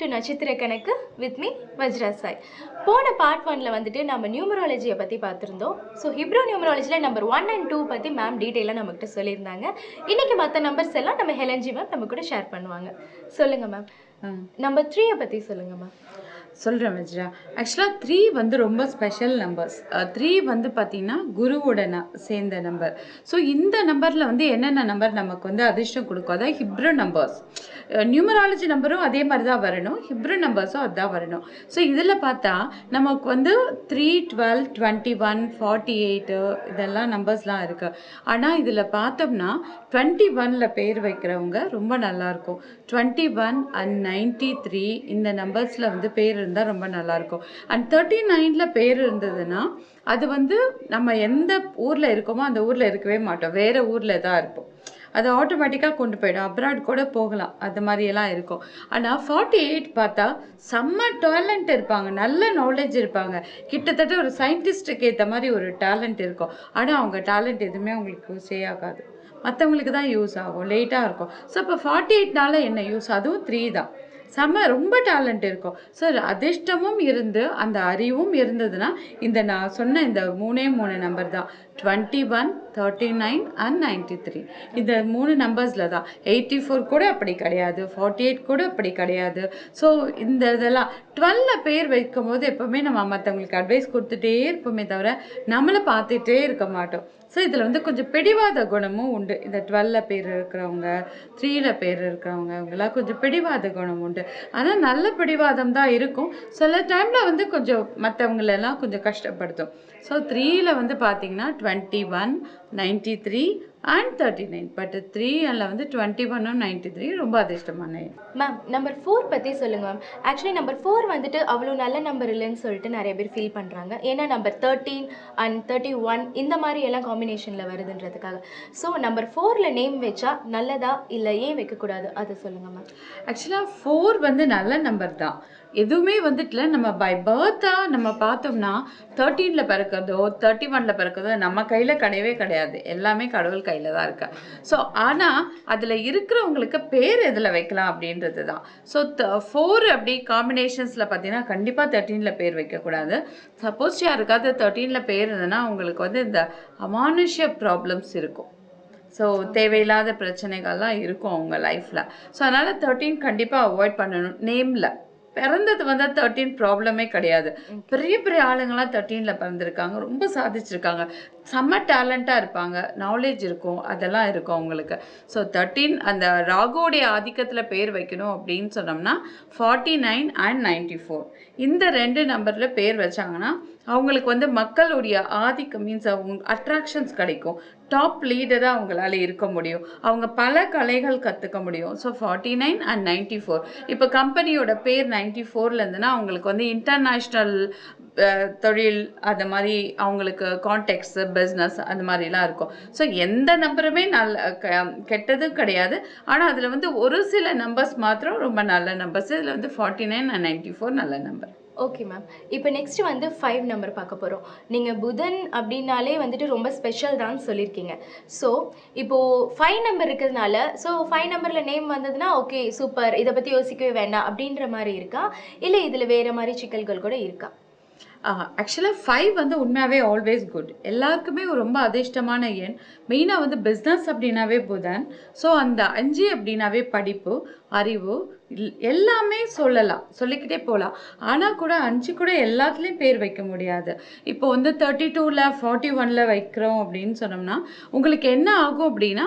To நட்சத்திர கணக்கு with me வஜ்ரா சாய். போன பார்ட் ஒன்ல வந்துட்டு நம்ம நியூமராலஜியை பற்றி பார்த்துருந்தோம். ஸோ ஹிப்ரோ நியூமராலஜியில் நம்பர் ஒன் அண்ட் டூ பற்றி மேம் டீட்டெயிலாக நம்மக்கிட்ட சொல்லியிருந்தாங்க. இன்னைக்கு மற்ற நம்பர்ஸ் எல்லாம் நம்ம ஹெலன்ஜி மேம் நம்ம கூட ஷேர் பண்ணுவாங்க. சொல்லுங்கள் மேம் நம்பர் த்ரீயை பற்றி சொல்லுங்கள் மேம் சொல்கிறேன் வஜ்ரா ஆக்சுவலாக த்ரீ வந்து ரொம்ப ஸ்பெஷல் நம்பர்ஸ் த்ரீ வந்து பார்த்திங்கன்னா குருவோட ந சேர்ந்த நம்பர் ஸோ இந்த நம்பரில் வந்து என்னென்ன நம்பர் நமக்கு வந்து அதிர்ஷ்டம் கொடுக்கும்? அதாவது ஹிப்ரோ நம்பர்ஸ் நியூமராலஜி நம்பரும் அதே மாதிரி தான் வரணும். ஹிப்ரோ நம்பர்ஸும் அதுதான் வரணும். ஸோ இதில் பார்த்தா நமக்கு வந்து three twelve twenty one forty eight இதெல்லாம் நம்பர்ஸ்லாம் இருக்குது ஆனால் இதில் பார்த்தோம்னா டுவெண்ட்டி ஒனில் பேர் வைக்கிறவங்க ரொம்ப நல்லாயிருக்கும் twenty one and ninety three இந்த நம்பர்ஸில் வந்து பேர் இருந்தால் ரொம்ப நல்லாயிருக்கும் அண்ட் தேர்ட்டி நைனில் பேர் இருந்ததுன்னா அது வந்து நம்ம எந்த ஊரில் இருக்கோமோ அந்த ஊரில் இருக்கவே மாட்டோம். வேறு ஊரில் தான் இருப்போம். அது ஆட்டோமேட்டிக்காக கொண்டு போயிடும். அப்ராட் கூட போகலாம். அது மாதிரியெல்லாம் இருக்கும். ஆனால் ஃபார்ட்டி எயிட் பார்த்தா செம்ம டேலண்ட் இருப்பாங்க. நல்ல நாலேஜ் இருப்பாங்க. கிட்டத்தட்ட ஒரு சயின்டிஸ்ட்டுக்கு ஏற்ற மாதிரி ஒரு டேலண்ட் இருக்கும். ஆனால் அவங்க டேலண்ட் எதுவுமே அவங்களுக்கு யூஸே ஆகாது. மற்றவங்களுக்கு தான் யூஸ் ஆகும். லேட்டாக இருக்கும். ஸோ இப்போ ஃபார்ட்டி எயிட்னால என்ன யூஸ் அதுவும் த்ரீ தான். செம்ம ரொம்ப டேலண்ட் இருக்கும். சார் அதிர்ஷ்டமும் இருந்து அந்த அறிவும் இருந்ததுன்னா இந்த நான் சொன்ன இந்த மூணே மூணு நம்பர் தான். Twenty one thirty nine and ninety three இந்த மூணு நம்பர்ஸில் தான் எயிட்டி ஃபோர் கூட அப்படி கிடையாது ஃபார்ட்டி எயிட் கூட அப்படி கிடையாது. ஸோ இந்த இதெல்லாம் டுவெல்ல பேர் வைக்கும் போது எப்போவுமே நம்ம மற்றவங்களுக்கு அட்வைஸ் கொடுத்துட்டே இருப்போமே தவிர நம்மளை பார்த்துட்டே இருக்க மாட்டோம். ஸோ இதில் வந்து கொஞ்சம் பிடிவாத குணமும் உண்டு. இந்த டுவெல்ல பேர் இருக்கிறவங்க த்ரீல பேர் இருக்கிறவங்க இவங்கெல்லாம் கொஞ்சம் பிடிவாத குணம் உண்டு. ஆனால் நல்ல பிடிவாதம் தான் இருக்கும். சில டைமில் வந்து கொஞ்சம் மற்றவங்களெல்லாம் கொஞ்சம் கஷ்டப்படுத்தும். ஸோ த்ரீயில் வந்து பார்த்தீங்கன்னா twenty one ninety three and thirty nine but three அதில் வந்து டுவெண்ட்டி ஒன்னும் நைன்டி த்ரீ ரொம்ப அதிர்ஷ்டமான. மேம் நம்பர் ஃபோர் பற்றி சொல்லுங்க மேம் ஆக்சுவலி நம்பர் ஃபோர் வந்துட்டு அவ்வளோ நல்ல நம்பர் இல்லைன்னு சொல்லிட்டு நிறைய பேர் ஃபீல் பண்ணுறாங்க ஏன்னா number thirteen and thirty one இந்த மாதிரி எல்லாம் காம்பினேஷனில் வருதுன்றதுக்காக. ஸோ நம்பர் ஃபோரில் நேம் வச்சா நல்லதா இல்லை ஏன் வைக்கக்கூடாது? அதை சொல்லுங்கள் மேம் ஆக்சுவலாக ஃபோர் வந்து நல்ல நம்பர் தான். எதுவுமே வந்துட்டுல நம்ம பை பர்த்தாக நம்ம பார்த்தோம்னா தேர்ட்டீனில் பிறக்கிறதோ தேர்ட்டி ஒனில் பிறக்கிறதோ நம்ம கையில் கிடையவே கிடையாது. எல்லாமே கடவுள் கையில் தான் இருக்கு. ஸோ ஆனால் அதில் இருக்கிறவங்களுக்கு பேர் எதில் வைக்கலாம் அப்படின்றது தான். ஸோ ஃபோர் அப்படி காம்பினேஷன்ஸில் பார்த்தீங்கன்னா கண்டிப்பாக தேர்ட்டீனில் பேர் வைக்கக்கூடாது சப்போஸ் யாருக்காவது தேர்ட்டீனில் பேர் இருந்ததுன்னா அவங்களுக்கு வந்து இந்த அமானுஷ்ய ப்ராப்ளம்ஸ் இருக்கும். ஸோ தேவையில்லாத பிரச்சனைகள்லாம் இருக்கும் அவங்க லைஃப்பில் ஸோ அதனால் தேர்ட்டீன் கண்டிப்பாக அவாய்ட் பண்ணணும். நேமில் பிறந்தது வந்து தேர்ட்டீன் ப்ராப்ளமே கிடையாது. பெரிய பெரிய ஆளுங்களாம் தேர்ட்டீனில் பிறந்திருக்காங்க. ரொம்ப சாதிச்சிருக்காங்க. செம்ம டேலண்ட்டாக இருப்பாங்க. நாலேஜ் இருக்கும். அதெல்லாம் இருக்கும் அவங்களுக்கு. ஸோ தேர்ட்டீன் அந்த ராகுவோடைய ஆதிக்கத்தில் பேர் வைக்கணும் அப்படின்னு சொன்னோம்னா forty nine and ninety four இந்த ரெண்டு நம்பரில் பேர் வச்சாங்கன்னா அவங்களுக்கு வந்து மக்களுடைய ஆதிக்கம் மீன்ஸ் அவங்க அட்ராக்ஷன்ஸ் கிடைக்கும். டாப் லீடராக அவங்களால இருக்க முடியும். அவங்க பல கலைகள் கற்றுக்க முடியும். So forty nine and ninety four இப்போ கம்பெனியோட பேர் நைன்டி ஃபோர்லேருந்துன்னா அவங்களுக்கு வந்து இன்டர்நேஷ்னல் தொழில் அது மாதிரி அவங்களுக்கு கான்டெக்ட்ஸு பிஸ்னஸ் அந்த மாதிரிலாம் இருக்கும். ஸோ எந்த நம்பருமே நல்ல கெட்டதும் கிடையாது. ஆனால் அதில் வந்து ஒரு சில நம்பர்ஸ் மாத்திரம் ரொம்ப நல்ல நம்பர்ஸ் இதில் வந்து forty nine and ninety four நல்ல நம்பர் ஓகே மேம் இப்போ நெக்ஸ்ட் வந்து ஃபைவ் நம்பர் பார்க்க போகிறோம் நீங்கள் புதன் அப்படின்னாலே வந்துட்டு ரொம்ப ஸ்பெஷல் தான் சொல்லியிருக்கீங்க ஸோ இப்போது ஃபைவ் நம்பர் இருக்கிறதுனால ஸோ ஃபைவ் நம்பரில் நேம் வந்ததுன்னா ஓகே சூப்பர் இதை பற்றி யோசிக்கவே வேண்டாம் அப்படின்ற மாதிரி இருக்கா? இல்லை இதில் வேறு மாதிரி சிக்கல்கள் கூட இருக்கா? ஆக்சுவலாக ஃபைவ் வந்து உண்மையாகவே ஆல்வேஸ் குட் எல்லாருக்குமே ஒரு ரொம்ப அதிர்ஷ்டமான எண். மெயினாக வந்து பிஸ்னஸ் அப்படின்னாவே புதன். ஸோ அந்த அஞ்சு அப்படின்னாவே படிப்பு அறிவு எல்லாமே சொல்லலாம். சொல்லிக்கிட்டே போகலாம் ஆனால் கூட அஞ்சு கூட எல்லாத்துலேயும் பேர் வைக்க முடியாது. இப்போ வந்து தேர்ட்டி டூவில் ஃபார்ட்டி ஒனில் வைக்கிறோம் அப்படின்னு சொன்னோம்னா உங்களுக்கு என்ன ஆகும் அப்படின்னா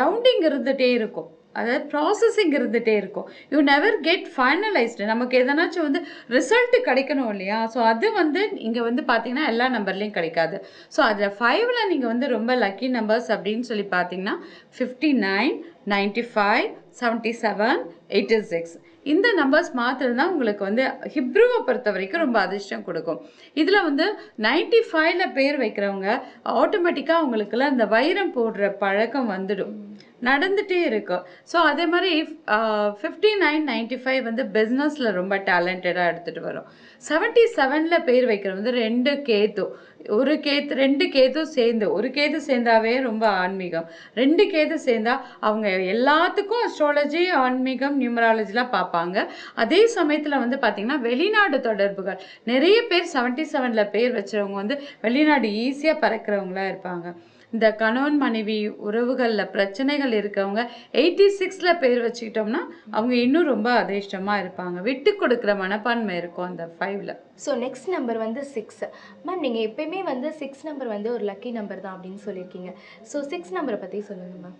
ரவுண்டிங் இருந்துகிட்டே இருக்கும். அதாவது ப்ராசஸிங் இருந்துகிட்டே இருக்கும். யூ நெவர் கெட் ஃபைனலைஸ்டு நமக்கு எதனாச்சும் வந்து ரிசல்ட் கிடைக்கணும் இல்லையா? ஸோ அது வந்து இங்கே வந்து பார்த்தீங்கன்னா எல்லா நம்பர்லேயும் கிடைக்காது. ஸோ அதில் ஃபைவ்ல நீங்கள் வந்து ரொம்ப லக்கி நம்பர்ஸ் அப்படின்னு சொல்லி பார்த்தீங்கன்னா fifty nine ninety five seventy seven eighty six இந்த நம்பர்ஸ் மாத்திரம்தான் உங்களுக்கு வந்து ஹிப்ருவை பொறுத்த வரைக்கும் ரொம்ப அதிர்ஷ்டம் கொடுக்கும். இதில் வந்து நைன்டி ஃபைவ்ல பேர் வைக்கிறவங்க ஆட்டோமேட்டிக்காக அவங்களுக்குலாம் இந்த வைரம் போடுற பழக்கம் வந்துடும். நடந்துகிட்டே இருக்கும் ஸோ அதே மாதிரி ஃபிஃப்டி நைன் நைன்டி ஃபைவ் வந்து பிஸ்னஸில் ரொம்ப டேலண்டடாக எடுத்துகிட்டு வரும். செவன்ட்டி செவனில் பேர் வைக்கிறது வந்து ரெண்டு கேத்து ஒரு கேத்து ரெண்டு கேத்தும் சேர்ந்து ஒரு கேத்து சேர்ந்தாவே ரொம்ப ஆன்மீகம். ரெண்டு கேத்து சேர்ந்தா அவங்க எல்லாத்துக்கும் அஸ்ட்ராலஜி ஆன்மீகம் நியூமராலஜிலாம் பார்ப்பாங்க. அதே சமயத்தில் வந்து பார்த்திங்கன்னா வெளிநாடு தொடர்புகள். நிறைய பேர் செவன்ட்டி செவனில் பேர் வச்சுறவங்க வந்து வெளிநாடு ஈஸியாக பறக்கிறவங்களா இருப்பாங்க. இந்த கணவன் மனைவி உறவுகளில் பிரச்சனைகள் இருக்கவங்க எயிட்டி சிக்ஸில் பேர் வச்சுக்கிட்டோம்னா அவங்க இன்னும் ரொம்ப அதிர்ஷ்டமாக இருப்பாங்க. விட்டு கொடுக்குற மனப்பான்மை இருக்கும் அந்த ஃபைவ்ல ஸோ நெக்ஸ்ட் நம்பர் வந்து சிக்ஸ் மேம் நீங்கள் எப்பயுமே வந்து சிக்ஸ் நம்பர் வந்து ஒரு லக்கி நம்பர் தான் அப்படின்னு சொல்லியிருக்கீங்க. ஸோ சிக்ஸ் நம்பரை பற்றி சொல்லுங்கள் மேம்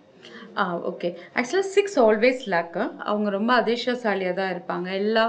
ஓகே ஆக்சுவலாக சிக்ஸ் ஆல்வேஸ் லேக்கு அவங்க ரொம்ப அதிர்ஷ்டசாலியாக தான் இருப்பாங்க. எல்லா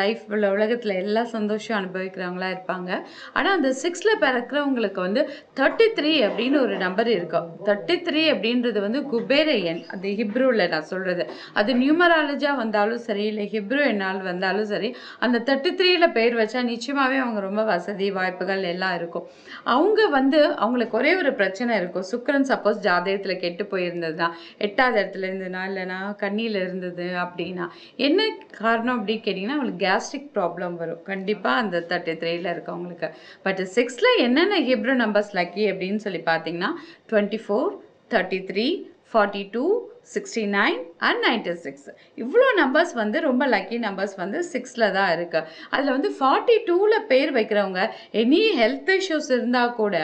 லைஃப்பில் உலகத்தில் எல்லா சந்தோஷம் அனுபவிக்கிறவங்களா இருப்பாங்க. ஆனால் அந்த சிக்ஸில் பிறக்கிறவங்களுக்கு வந்து தேர்ட்டி த்ரீ அப்படின்னு ஒரு நம்பர் இருக்கும் தேர்ட்டி த்ரீ அப்படின்றது வந்து குபேர எண் அது ஹிப்ரூவில் நான் சொல்கிறது அது நியூமராலஜியாக வந்தாலும் சரி இல்லை ஹிப்ரூ எண்ணால் வந்தாலும் சரி அந்த தேர்ட்டி த்ரீயில் பேர் வச்சா நிச்சயமாகவே அவங்க ரொம்ப வசதி வாய்ப்புகள் எல்லாம் இருக்கும். அவங்க வந்து அவங்களுக்கு ஒரே ஒரு பிரச்சனை இருக்கும். சுக்கரன் சப்போஸ் ஜாதகத்தில் கெட்டு போயிருந்தது. இருந்ததா எட்டாவது இடத்துல இருந்ததுனா இல்லைன்னா கண்ணியில் இருந்தது அப்படின்னா என்ன காரணம் அப்படின்னு கேட்டிங்கன்னா அவங்களுக்கு கேஸ்ட்ரிக் ப்ராப்ளம் வரும். கண்டிப்பாக அந்த தேர்ட்டி த்ரீல இருக்கவங்களுக்கு. பட் சிக்ஸில் என்னென்ன ஹிப்ரோ நம்பர்ஸ் லக்கி அப்படின்னு சொல்லி பார்த்தீங்கன்னா twenty four thirty three forty two sixty nine and ninety six இவ்வளோ நம்பர்ஸ் வந்து ரொம்ப லக்கி நம்பர்ஸ் வந்து சிக்ஸில் தான் இருக்குது அதில் வந்து ஃபார்ட்டி டூவில் பேர் வைக்கிறவங்க எனி ஹெல்த் இஷ்யூஸ் இருந்தால் கூட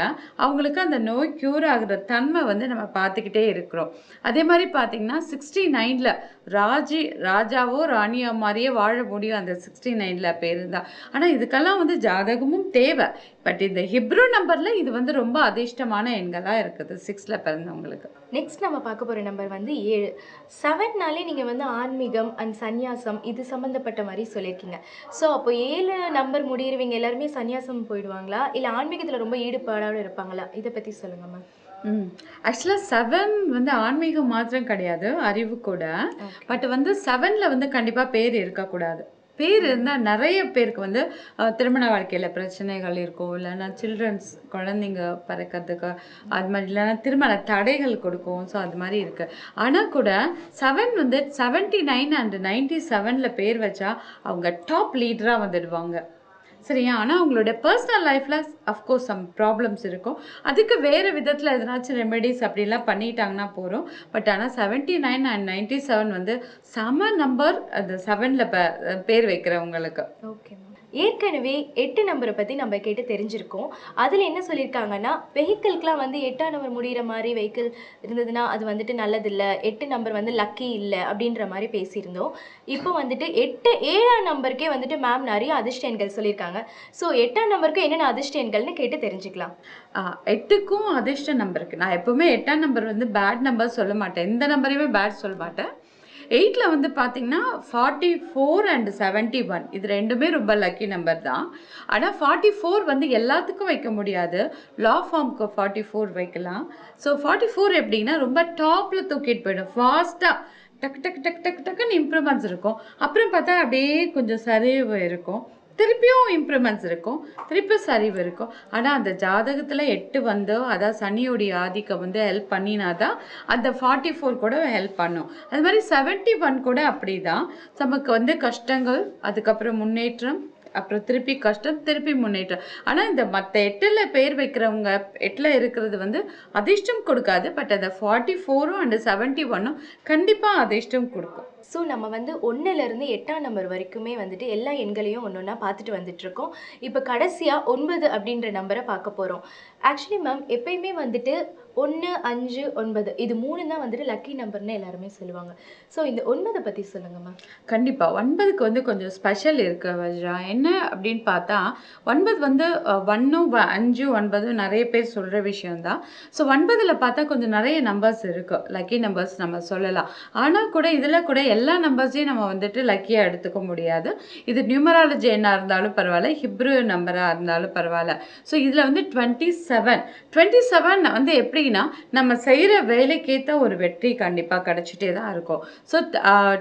அவங்களுக்கு அந்த நோய் க்யூர் ஆகிற தன்மை வந்து நம்ம பார்த்துக்கிட்டே இருக்கிறோம். அதே மாதிரி பார்த்திங்கன்னா சிக்ஸ்டி நைனில் ராஜி ராஜாவோ ராணியோ மாதிரியே வாழ முடியும் அந்த சிக்ஸ்டி நைனில் பேர் இருந்தால் ஆனால் இதுக்கெல்லாம் வந்து ஜாதகமும் தேவை. பட் இந்த ஹிப்ரோ நம்பரில் இது வந்து ரொம்ப அதிர்ஷ்டமான எண்களாக இருக்குது சிக்ஸில் பிறந்தவங்களுக்கு. நெக்ஸ்ட் நம்ம பார்க்க போகிற நம்பர் வந்து ஏ ஏழு. செவன்னாலே நீங்கள் வந்து ஆன்மீகம் அண்ட் சந்நியாசம் இது சம்மந்தப்பட்ட மாதிரி சொல்லியிருக்கீங்க. ஸோ அப்போ ஏழு நம்பர் முடியிறவங்க எல்லாருமே சந்நியாசம் போயிடுவாங்களா? இல்லை ஆன்மீகத்தில் ரொம்ப ஈடுபாடோட இருப்பாங்களா? இதை பற்றி சொல்லுங்கள் மேம் ம். ஆக்சுவலாக செவன் வந்து ஆன்மீகம் மாத்திரம் கிடையாது அறிவு கூட. பட் வந்து செவனில் வந்து கண்டிப்பாக பேர் இருக்கக்கூடாது. பேர் இருந்தால் நிறைய பேருக்கு வந்து திருமண வாழ்க்கையில் பிரச்சனைகள் இருக்கும். இல்லைன்னா சில்ட்ரன்ஸ் குழந்தைங்க பிறக்கிறதுக்கு அது மாதிரி இல்லைன்னா திருமண தடைகள் கொடுக்கும். ஸோ அது மாதிரி இருக்குது ஆனால் கூட செவன் வந்து செவன்ட்டி நைன் அண்ட் நைன்டி செவனில் பேர் வச்சா அவங்க டாப் லீடராக வந்துடுவாங்க. சரியா? ஆனால் அவங்களோட பர்சனல் லைஃப்பில் அஃப்கோர்ஸ் சம் ப்ராப்ளம்ஸ் இருக்கும். அதுக்கு வேறு விதத்தில் எதனாச்சும் ரெமெடிஸ் அப்படிலாம் பண்ணிட்டாங்கன்னா போகிறோம் பட் ஆனால் seventy nine and ninety seven வந்து செம நம்பர் அந்த செவனில் பேர் வைக்கிறவங்களுக்கு. ஓகே ஏற்கனவே எட்டு நம்பரை பற்றி நம்ம கேட்டு தெரிஞ்சிருக்கோம். அதில் என்ன சொல்லியிருக்காங்கன்னா வெஹிக்கிள்க்கெலாம் வந்து எட்டாம் நம்பர் முடிகிற மாதிரி வெஹிக்கிள் இருந்ததுன்னா அது வந்துட்டு நல்லதில்லை. எட்டு நம்பர் வந்து லக்கி இல்லை அப்படின்ற மாதிரி பேசியிருந்தோம். இப்போ வந்துட்டு எட்டு ஏழாம் நம்பருக்கே வந்துட்டு மேம் நிறைய அதிர்ஷ்ட எண்கள் சொல்லியிருக்காங்க. ஸோ எட்டாம் நம்பருக்கு என்னென்ன அதிர்ஷ்ட எண்கள்னு கேட்டு தெரிஞ்சுக்கலாம். ஆ, எட்டுக்கும் அதிர்ஷ்ட நம்பருக்கு நான் எப்போவுமே எட்டாம் நம்பர் வந்து பேட் நம்பர் சொல்ல மாட்டேன். எந்த நம்பரையுமே பேட் சொல்ல மாட்டேன். எயிட்டில் வந்து பார்த்தீங்கன்னா forty four and seventy one இது ரெண்டுமே ரொம்ப லக்கி நம்பர் தான். ஆனால் ஃபார்ட்டி ஃபோர் வந்து எல்லாத்துக்கும் வைக்க முடியாது. லா ஃபார்முக்கு ஃபார்ட்டி ஃபோர் வைக்கலாம். ஸோ ஃபார்ட்டி ஃபோர் எப்படின்னா ரொம்ப டாப்பில் தூக்கிட்டு போயிடும். ஃபாஸ்ட்டாக டக் டக் டக் டக் டக்குன்னு இம்ப்ரூவ்மெண்ட்ஸ் இருக்கும். அப்புறம் பார்த்தா அப்படியே கொஞ்சம் சரிவு இருக்கும். திருப்பியும் இம்ப்ரூவ்மெண்ட்ஸ் இருக்கும். திருப்பி சரிவு இருக்கும். ஆனால் அந்த ஜாதகத்தில் எட்டு வந்தோ அதாவது சனியோடைய ஆதிக்கம் வந்து ஹெல்ப் பண்ணினா தான் அந்த ஃபார்ட்டி ஃபோர் கூட ஹெல்ப் பண்ணும். அது மாதிரி செவன்ட்டி ஒன் கூட அப்படி தான் நமக்கு வந்து கஷ்டங்கள் அதுக்கப்புறம் முன்னேற்றம் அப்புறம் திருப்பி கஷ்டம் திருப்பி முன்னேற்றம். ஆனால் இந்த மற்ற எட்டில் பேர் வைக்கிறவங்க எட்டில் இருக்கிறது வந்து அதிர்ஷ்டம் கொடுக்காது. பட் அந்த ஃபார்ட்டி ஃபோரும் அண்டு செவன்ட்டி ஒன்னும் கண்டிப்பாக அதிர்ஷ்டம் கொடுக்கும். ஸோ நம்ம வந்து ஒன்றுலேருந்து எட்டாம் நம்பர் வரைக்குமே வந்துட்டு எல்லா எண்களையும் ஒன்று ஒன்றா பார்த்துட்டு வந்துட்டுருக்கோம். இப்போ கடைசியாக ஒன்பது அப்படின்ற நம்பரை பார்க்க போகிறோம் ஆக்சுவலி மேம் எப்பயுமே வந்துட்டு ஒன்று அஞ்சு ஒன்பது இது மூணு தான் வந்துட்டு லக்கி நம்பர்னு எல்லாருமே சொல்லுவாங்க. ஸோ இந்த ஒன்பதை பற்றி சொல்லுங்கள் மேம் கண்டிப்பாக ஒன்பதுக்கு வந்து கொஞ்சம் ஸ்பெஷல் இருக்கு வஜ்ரா. என்ன அப்படின்னு பார்த்தா ஒன்பது வந்து ஒன்றும் அஞ்சு ஒன்பது நிறைய பேர் சொல்கிற விஷயந்தான் ஸோ ஒன்பதில் பார்த்தா கொஞ்சம் நிறைய நம்பர்ஸ் இருக்குது லக்கி நம்பர்ஸ் நம்ம சொல்லலாம். ஆனால் கூட இதில் கூட எல்லா நம்பர்ஸையும் நம்ம வந்துட்டு லக்கியாக எடுத்துக்க முடியாது. இது நியூமராலஜி எண்ணாக இருந்தாலும் பரவாயில்ல ஹிப்ரு நம்பராக இருந்தாலும் பரவாயில்ல. ஸோ இதில் வந்து டுவெண்ட்டி செவன் டுவெண்ட்டி செவன் வந்து எப்படின்னா நம்ம செய்கிற வேலைக்கேற்ற ஒரு வெற்றி கண்டிப்பாக கிடச்சிட்டே தான் இருக்கும். So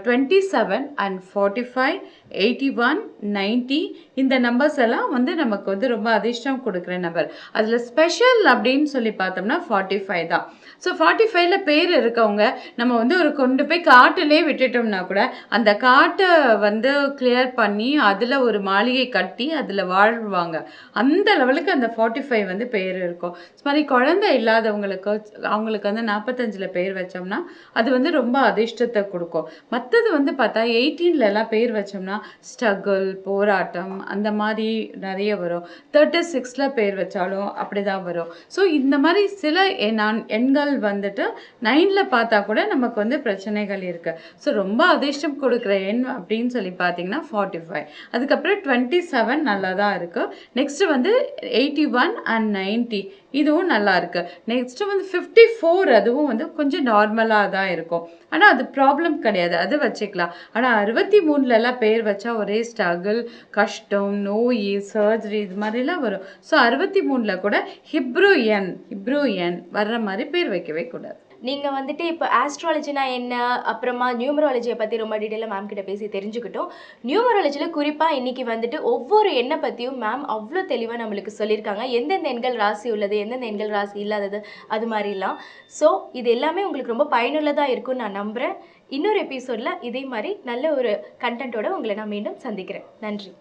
twenty seven and forty five eighty one ninety இந்த நம்பர்ஸ் எல்லாம் வந்து நமக்கு வந்து ரொம்ப அதிர்ஷ்டம் கொடுக்குற நம்பர் அதில் ஸ்பெஷல் அப்படின்னு சொல்லி பார்த்தோம்னா ஃபார்ட்டி ஃபைவ் தான். ஸோ ஃபார்ட்டி ஃபைவ்ல பேர் இருக்கவங்க நம்ம வந்து ஒரு கொண்டு போய் காட்டிலே விட்டுட்டோம்னா கூட அந்த காட்டை வந்து கிளியர் பண்ணி அதில் ஒரு மாளிகை கட்டி அதில் வாழ்வாங்க. அந்த லெவலுக்கு அந்த ஃபார்ட்டி ஃபைவ் வந்து பேர் இருக்கும். இது மாதிரி குழந்தை இல்லாதவங்களுக்கு அவங்களுக்கு வந்து நாற்பத்தஞ்சில் பேர் வச்சோம்னா அது வந்து ரொம்ப அதிர்ஷ்டத்தை கொடுக்கும். மற்றது வந்து பார்த்தா எயிட்டீன்லலாம் பேர் வச்சோம்னா ஸ்ட்ரகிள் போராட்டம் அந்த மாதிரி நிறைய வரும். தேர்ட்டி சிக்ஸில் பேர் வச்சாலும் அப்படி தான் வரும். ஸோ இந்த மாதிரி சில எ- நான் எண்கள் வந்துட்டு நைனில் பார்த்தா கூட நமக்கு வந்து பிரச்சனைகள் இருக்குது ஸோ ரொம்ப அதிர்ஷ்டம் கொடுக்குற எண் அப்படின்னு சொல்லி பார்த்தீங்கன்னா ஃபார்ட்டி ஃபைவ் அதுக்கப்புறம் டுவெண்ட்டி செவன் நல்லா தான் இருக்குது நெக்ஸ்ட்டு வந்து எயிட்டி ஒன் அண்ட் நைன்ட்டி இதுவும் நல்லா இருக்குது நெக்ஸ்ட்டு வந்து ஃபிஃப்டி ஃபோர் அதுவும் வந்து கொஞ்சம் நார்மலாக தான் இருக்கும். ஆனால் அது ப்ராப்ளம் கிடையாது. அது வச்சுக்கலாம். ஆனால் அறுபத்தி மூணுலலாம் பேர் வச்சா ஒரே ஸ்ட்ரகிள் கஷ்டம் நோய் சர்ஜரி இது மாதிரிலாம் வரும். ஸோ அறுபத்தி மூணில் கூட ஹிப்ரூ என் ஹிப்ரூ என் வர்ற மாதிரி பேர் வைக்கவே கூடாது. நீங்கள் வந்துட்டு இப்போ ஆஸ்ட்ராலஜினா என்ன அப்புறமா நியூமராலஜியை பற்றி ரொம்ப டீட்டெயிலாக மேம் கிட்ட பேசி தெரிஞ்சுக்கிட்டோம். நியூமராலஜியில் குறிப்பாக இன்றைக்கி வந்துட்டு ஒவ்வொரு எண்ணை பற்றியும் மேம் அவ்வளோ தெளிவாக நம்மளுக்கு சொல்லியிருக்காங்க. எந்தெந்த எண்கள் ராசி உள்ளது எந்தெந்த எண்கள் ராசி இல்லாதது அது மாதிரிலாம். ஸோ இது எல்லாமே உங்களுக்கு ரொம்ப பயனுள்ளதாக இருக்கும்னு நான் நம்புகிறேன் இன்னொரு எபிசோடில் இதே மாதிரி நல்ல ஒரு கண்டென்ட்டோட உங்களை நான் மீண்டும் சந்திக்கிறேன். நன்றி.